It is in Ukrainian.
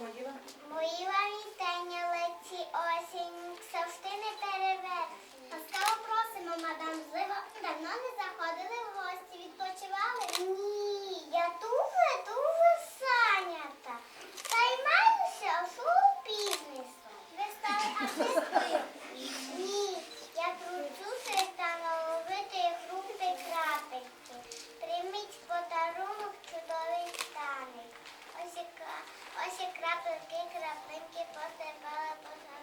Моїла. Моїла леті осінь, завжди не перевер. Ласкаво просимо, мадам злива. Давно не заходили в гості, відпочивали. Ось і крапинки, крапинки посипали по.